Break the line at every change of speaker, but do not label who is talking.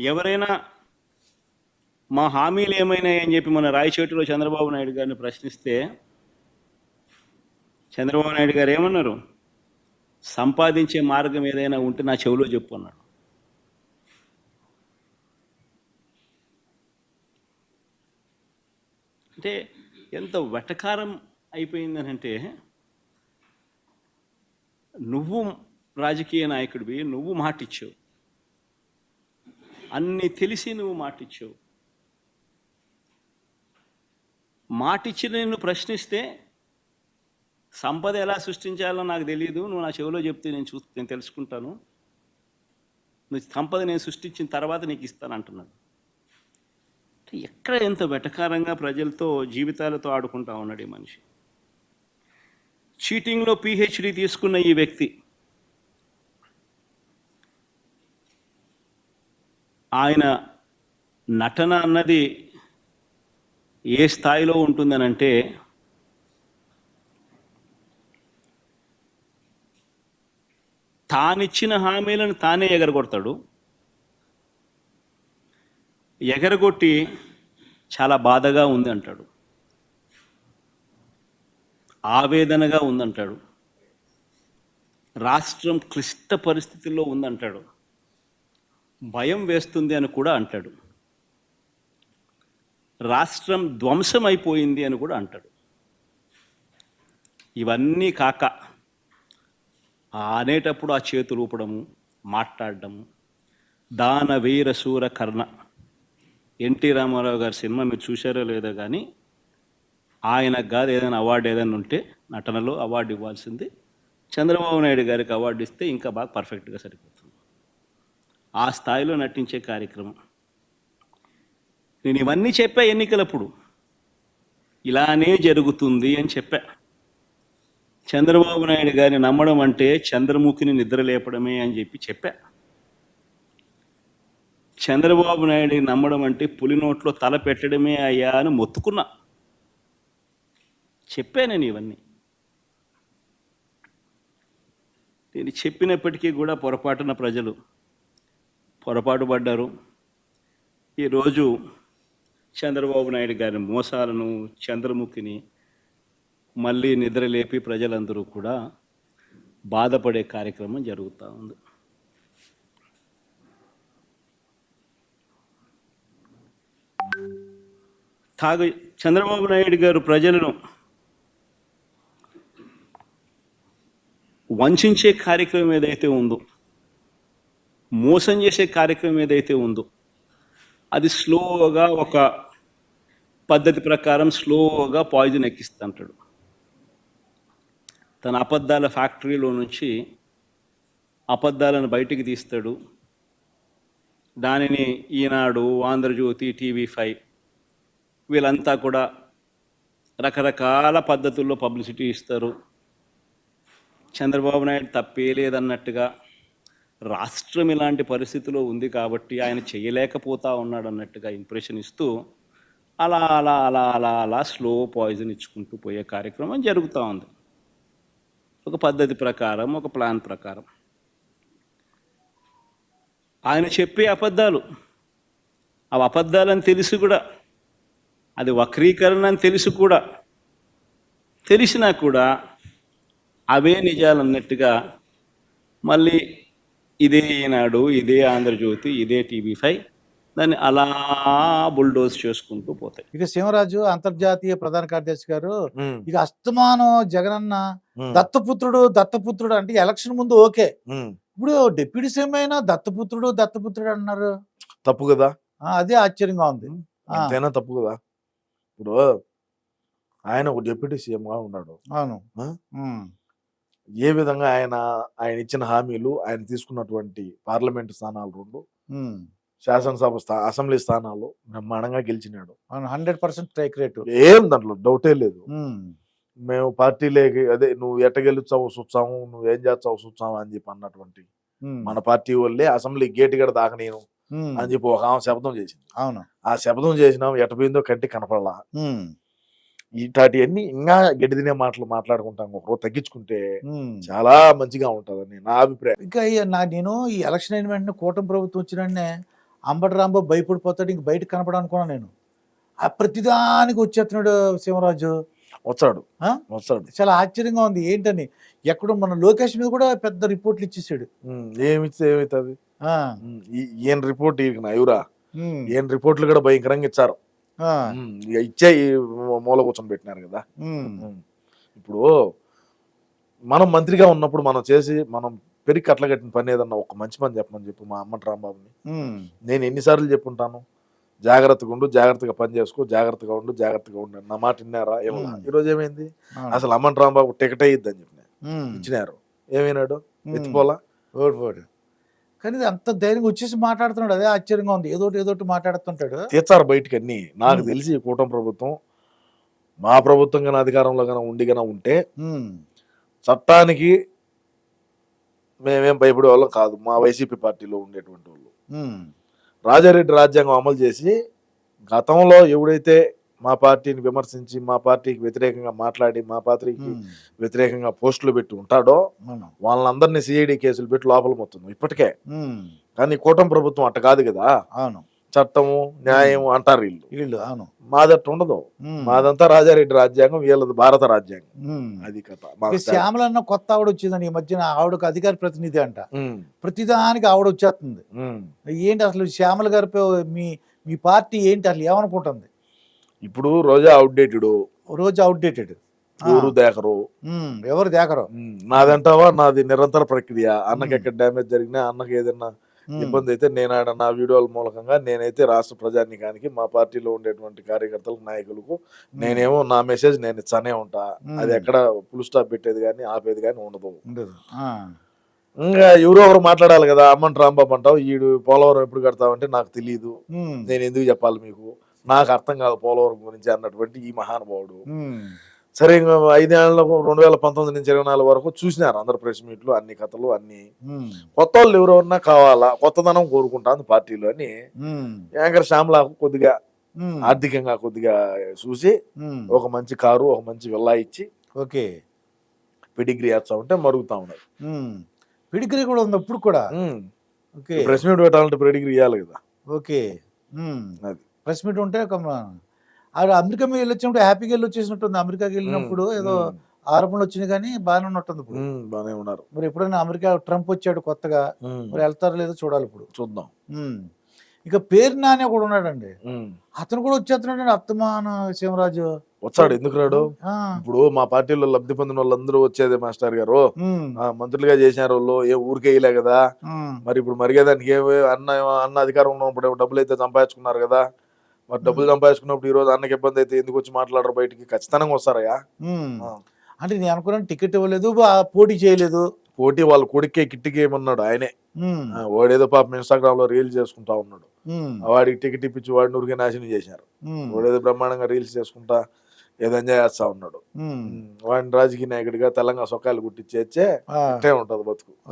ఎవరైనా మా హామీలు ఏమైనాయని చెప్పి మన రాయచోటిలో చంద్రబాబు నాయుడు గారిని ప్రశ్నిస్తే చంద్రబాబు నాయుడు గారు ఏమన్నారు? సంపాదించే మార్గం ఏదైనా ఉంటే నా చెవిలో చెప్పు అన్నాడు. అంటే ఎంత వెటకారం అయిపోయిందని అంటే నువ్వు రాజకీయ నాయకుడివి నువ్వు మాటిచ్చావు. అన్ని తెలిసి నువ్వు మాటిచ్చావు. మాటిచ్చి నిన్ను ప్రశ్నిస్తే సంపద ఎలా సృష్టించాలో నాకు తెలియదు నువ్వు నా చెవిలో చెప్తే నేను చూ నేను తెలుసుకుంటాను. నువ్వు సంపద నేను సృష్టించిన తర్వాత నీకు ఇస్తాను అంటున్నాడు. ఎక్కడ ఎంత వెటకారంగా ప్రజలతో జీవితాలతో ఆడుకుంటా ఉన్నాడు ఈ మనిషి. చీటింగ్లో పిహెచ్డి తీసుకున్న ఈ వ్యక్తి ఆయన నటన అన్నది ఏ స్థాయిలో ఉంటుందనంటే తానిచ్చిన హామీలను తానే ఎగరగొడతాడు. ఎగరగొట్టి చాలా బాధగా ఉంది అంటాడు ఆవేదనగా ఉందంటాడు. రాష్ట్రం క్లిష్ట పరిస్థితుల్లో ఉందంటాడు. భయం వేస్తుంది అని కూడా అంటాడు. రాష్ట్రం ధ్వంసం అయిపోయింది అని కూడా అంటాడు. ఇవన్నీ కాక అనేటప్పుడు ఆ చేతులు ఊపడము మాట్లాడడము దాన వీర శూర కర్ణ. ఎన్టీ రామారావు గారి సినిమా మీరు చూశారో లేదో కానీ ఆయనకు కాదు ఏదైనా అవార్డు ఏదైనా ఉంటే నటనలో అవార్డు ఇవ్వాల్సింది చంద్రబాబు నాయుడు గారికి అవార్డు ఇస్తే ఇంకా బాగా పర్ఫెక్ట్గా సరిపోతుంది. ఆ స్థాయిలో నటించే కార్యక్రమం. నేను ఇవన్నీ చెప్పా ఎన్నికలప్పుడు ఇలానే జరుగుతుంది అని చెప్పా. చంద్రబాబు నాయుడు గారిని నమ్మడం అంటే చంద్రముఖిని నిద్రలేపడమే అని చెప్పి చెప్పా. చంద్రబాబు నాయుడిని నమ్మడం అంటే పులి నోట్లో తల పెట్టడమే అయ్యా అని మొత్తుకున్నా. చెప్పా నేను ఇవన్నీ. నేను చెప్పినప్పటికీ కూడా పొరపాటున ప్రజలు పొరపాటు పడ్డారు. ఈరోజు చంద్రబాబు నాయుడు గారి మోసాలను చంద్రముఖిని మళ్ళీ నిద్రలేపి ప్రజలందరూ కూడా బాధపడే కార్యక్రమం జరుగుతూ ఉంది. తాగు చంద్రబాబు నాయుడు గారు ప్రజలను వంచే కార్యక్రమం ఏదైతే ఉందో మోసం చేసే కార్యక్రమం ఏదైతే ఉందో అది స్లోగా ఒక పద్ధతి ప్రకారం స్లోగా పాయిజన్ ఎక్కిస్తుంటాడు తన అబద్ధాల ఫ్యాక్టరీలో నుంచి అబద్ధాలను బయటికి తీస్తాడు. దానిని ఈనాడు ఆంధ్రజ్యోతి టీవీ ఫైవ్ వీళ్ళంతా కూడా రకరకాల పద్ధతుల్లో పబ్లిసిటీ ఇస్తారు. చంద్రబాబు నాయుడు తప్పే లేదన్నట్టుగా రాష్ట్రం ఇలాంటి పరిస్థితిలో ఉంది కాబట్టి ఆయన చేయలేకపోతా ఉన్నాడు అన్నట్టుగా ఇంప్రెషన్ ఇస్తూ అలా అలా అలా అలా అలా స్లో పాయిజన్ ఇచ్చుకుంటూ పోయే కార్యక్రమం జరుగుతూ ఉంది. ఒక పద్ధతి ప్రకారం ఒక ప్లాన్ ప్రకారం. ఆయన చెప్పే అబద్ధాలు ఆ అబద్ధాలని తెలిసి కూడా అది వక్రీకరణ అని తెలిసి కూడా తెలిసినా కూడా అవే నిజాలు అన్నట్టుగా మళ్ళీ ఇదే ఈనాడు ఇదే ఆంధ్రజ్యోతి ఇదే టీవీ ఫైవ్ దాన్ని అలా బుల్డోజ్ చేసుకుంటూ పోతాయి.
ఇక సింహరాజు అంతర్జాతీయ ప్రధాన కార్యదర్శి గారు ఇక అస్తమానం జగనన్న దత్తపుత్రుడు దత్తపుత్రుడు అంటే ఎలక్షన్ ముందు ఓకే. ఇప్పుడు డిప్యూటీ సీఎం అయినా దత్తపుత్రుడు దత్తపుత్రుడు అన్నారు.
తప్పు కదా.
ఆ, అదే ఆశ్చర్యంగా ఉంది.
అంతేనా తప్పు కదా. ఇప్పుడు ఆయన ఒక డిప్యూటీ సీఎం గా ఉన్నాడు.
అవును.
ఏ విధంగా ఆయన ఆయన ఇచ్చిన హామీలు ఆయన తీసుకున్నటువంటి పార్లమెంట్ స్థానాలు రెండు శాసనసభ స్థా అసెంబ్లీ స్థానాలు బ్రహ్మాండంగా గెలిచినాడు.
Hundred percent strike rate.
ఏం దాంట్లో డౌటే లేదు. మేము పార్టీలేకి అదే నువ్వు ఎట్ట గెలుచావు చూచాము నువ్వు ఏం చేస్తావు చూచాము అని చెప్పి అన్నటువంటి మన పార్టీ వాళ్ళే అసెంబ్లీ గేట్ గడ దాకా నేను అని చెప్పి ఒక ఆమె శబ్దం చేసింది.
అవును.
ఆ శబ్దం చేసినాం ఎట పోయిందో కంటి కనపడలా. ఇట్లాంటివన్నీ ఇంకా గడ్డి తినే మాటలు మాట్లాడుకుంటాం. ఒక రోజు తగ్గించుకుంటే. చాలా మంచిగా ఉంటుందని నా అభిప్రాయం.
ఇంకా నా నేను ఈ ఎలక్షన్ అయిన వెంటనే కూటమి ప్రభుత్వం వచ్చిన వెంటనే అంబటి రాంబాబు భయపడిపోతాడు ఇంక బయట కనపడనుకున్నా నేను. ఆ ప్రతిదానికి వచ్చేస్తున్నాడు సింహరాజు.
వచ్చాడు? వచ్చాడు.
చాలా ఆశ్చర్యంగా ఉంది. ఏంటని? ఎక్కడో మన లోకేష్ మీద కూడా పెద్ద రిపోర్ట్లు ఇచ్చేసాడు.
ఏమిస్తే ఏమవుతుంది? ఈయన రిపోర్ట్ ఈయన ఎవరా
ఉమ్,
ఈయన రిపోర్ట్లు కూడా భయంకరంగా ఇచ్చారు. ఇచ్చే ఈ మూల కూర్చొని పెట్టినారు కదా. ఇప్పుడు మనం మంత్రిగా ఉన్నప్పుడు మనం చేసి మనం పెరిగి కట్టలగట్టిన పని ఏదన్నా ఒక మంచి పని చెప్పమని చెప్పు మా అమ్మటి రాంబాబుని. నేను ఎన్నిసార్లు చెప్పుంటాను? జాగ్రత్తగా ఉండు జాగ్రత్తగా పని చేసుకో జాగ్రత్తగా ఉండు జాగ్రత్తగా ఉండు. నా మాట విన్నారా? ఏమన్నా. ఈరోజు ఏమైంది. అసలు అమ్మటి రాంబాబు టికెట్ అయ్యిద్దని చెప్పిన. ఇచ్చినారు. ఏమైనాడు. ఎత్తిపోలా?
ఓడిపోయాడు కానీ అంత ధైర్యంగా వచ్చేసి మాట్లాడుతున్నాడు. అదే ఆశ్చర్యంగా ఉంది. ఏదోటి ఏదోటి మాట్లాడుతుంటాడు.
తీర్చారు బయటికి అన్ని. నాకు. తెలిసి కూటమి ప్రభుత్వం మా ప్రభుత్వం కానీ అధికారంలో కానీ ఉండి కానీ ఉంటే చట్టానికి మేమేం భయపడే వాళ్ళం కాదు. మా వైసీపీ పార్టీలో ఉండేటువంటి వాళ్ళు. రాజారెడ్డి రాజ్యాంగం అమలు చేసి గతంలో ఎవడైతే మా పార్టీని విమర్శించి మా పార్టీకి వ్యతిరేకంగా మాట్లాడి మా పార్టీకి వ్యతిరేకంగా పోస్టులు పెట్టి ఉంటాడో. వాళ్ళందరినీ సిఐడి కేసులు పెట్టి లోపల మొత్తం ఇప్పటికే. కానీ కూటమి ప్రభుత్వం అట్ట కాదు కదా.
అవును.
చట్టము న్యాయం అంటారు వీళ్ళు.
వీళ్ళు అవును.
మాదట్టు ఉండదు. మాదంతా రాజారెడ్డి రాజ్యాంగం వీళ్ళది భారత రాజ్యాంగం. అది కథ. మా
ఇక శ్యామల అన్న కొత్త ఆవిడ వచ్చిందండి. ఈ మధ్యన ఆవిడకు అధికార ప్రతినిధి అంట. ప్రతిదానికి ఆవిడ వచ్చేస్తుంది. ఏంటి అసలు శ్యామల గారి మీ మీ పార్టీ ఏంటి అసలు ఏమనుకుంటుంది?
ఇప్పుడు రోజా అవుట్డేటెడ్
రోజు అవుట్డేటెడ్
ఊరు దేకరు?
ఎవరు దేకరు?
నాదంటావా? నాది నిరంతర ప్రక్రియ. అన్నకి. ఎక్కడ డ్యామేజ్ జరిగినా అన్నకి ఏదైనా ఇబ్బంది అయితే నేను ఆడ నా వీడియోల మూలకంగా నేనైతే రాష్ట్ర ప్రజానికానికి మా పార్టీలో ఉండేటువంటి కార్యకర్తలకు నాయకులకు నేనేమో నా మెసేజ్ నేను ఇచ్చానే ఉంటా. అది ఎక్కడ ఫుల్ స్టాప్ పెట్టేది కానీ ఆపేది కానీ ఉండదు. ఇంకా ఎవరో ఒకరు మాట్లాడాలి కదా అమ్మంటి రాంబాబు అంటావు ఈడు పోలవరం ఎప్పుడు కడతావంటే నాకు తెలియదు నేను ఎందుకు చెప్పాలి మీకు? నాకు అర్థం కాదు పోలవరం గురించి అన్నటువంటి ఈ మహానుభావుడు. సరే ఇంకా ఐదేళ్ళకు రెండు వేల పంతొమ్మిది నుంచి ఇరవై నాలుగు వరకు చూసినారు అందరు ప్రెస్ మీట్లు అన్ని కథలు అన్ని. కొత్త వాళ్ళు ఎవరెవరన్నా కావాలా కొత్తదనం కోరుకుంటాను పార్టీలో అని యాంకర్ శ్యామలకు కొద్దిగా ఆర్థికంగా కొద్దిగా చూసి ఒక మంచి కారు ఒక మంచి విల్లా ఇచ్చి
ఓకే.
పెడిగ్రీ వేస్తా ఉంటే మరుగుతా ఉన్నాయి
ఉమ్, పిడిగ్రీ కూడా ఉంది అప్పుడు కూడా ఓకే.
ప్రెస్ మీట్ పెట్టాలంటే పెడిగ్రీ ఇవ్వాలి కదా.
ఓకే.
అది.
ప్రెస్ మీట్ ఉంటే ఒక ఆవిడ అమెరికా మీద వెళ్ళొచ్చినప్పుడు హ్యాపీగా వెళ్ళి వచ్చేసినట్టుంది అమెరికాకి వెళ్ళినప్పుడు ఏదో ఆరోపణలు వచ్చినాయి కానీ బాగానే ఉన్నట్టుంది ఇప్పుడు.
బాగానే ఉన్నారు.
మరి ఎప్పుడైనా అమెరికా ట్రంప్ వచ్చాడు కొత్తగా మరి వెళ్తారో లేదో చూడాలి ఇప్పుడు.
చూద్దాం.
ఇక పేరు నాని కూడా ఉన్నాడండి. అతను కూడా వచ్చేస్తున్నాడు అత్తమాన శివరాజు
వచ్చాడు ఎందుకు రాడు? ఇప్పుడు మా పార్టీలో లబ్ధి పొందిన వాళ్ళందరూ వచ్చేది మాస్టర్ గారు. మంత్రులుగా చేసినారు వాళ్ళు ఏ ఊరికే వేయలే కదా. మరి ఇప్పుడు మరిగేదానికి ఏ అన్న అన్న అధికారం ఉన్నప్పుడు డబ్బులు అయితే సంపాదించుకున్నారు కదా. మరి డబ్బులు సంపాదించుకున్నప్పుడు ఈ రోజు అన్నకి ఇబ్బంది అయితే ఎందుకు వచ్చి మాట్లాడరు బయటికి? ఖచ్చితంగా వస్తారయ్యా.
అంటే నేను అనుకున్నాను టికెట్ ఇవ్వలేదు పోటీ చేయలేదు.
పోటీ వాళ్ళ కొడుకే కిట్టికి ఏమన్నాడు ఆయనే. వాడేదో పాపం ఇన్స్టాగ్రామ్లో రీల్స్ చేసుకుంటా ఉన్నాడు. వాడికి టికెట్ ఇప్పించి వాడిని ఊరికే నాశనం చేశారు. వాడేదో బ్రహ్మాండంగా రీల్స్ చేసుకుంటా ఏదో ఎంజాయ్ చేస్తా ఉన్నాడు. వాడిని రాజకీయ నాయకుడిగా తెలంగాణ సొక్కాలు కుట్టించేచ్చే ఉంటది బతుకు.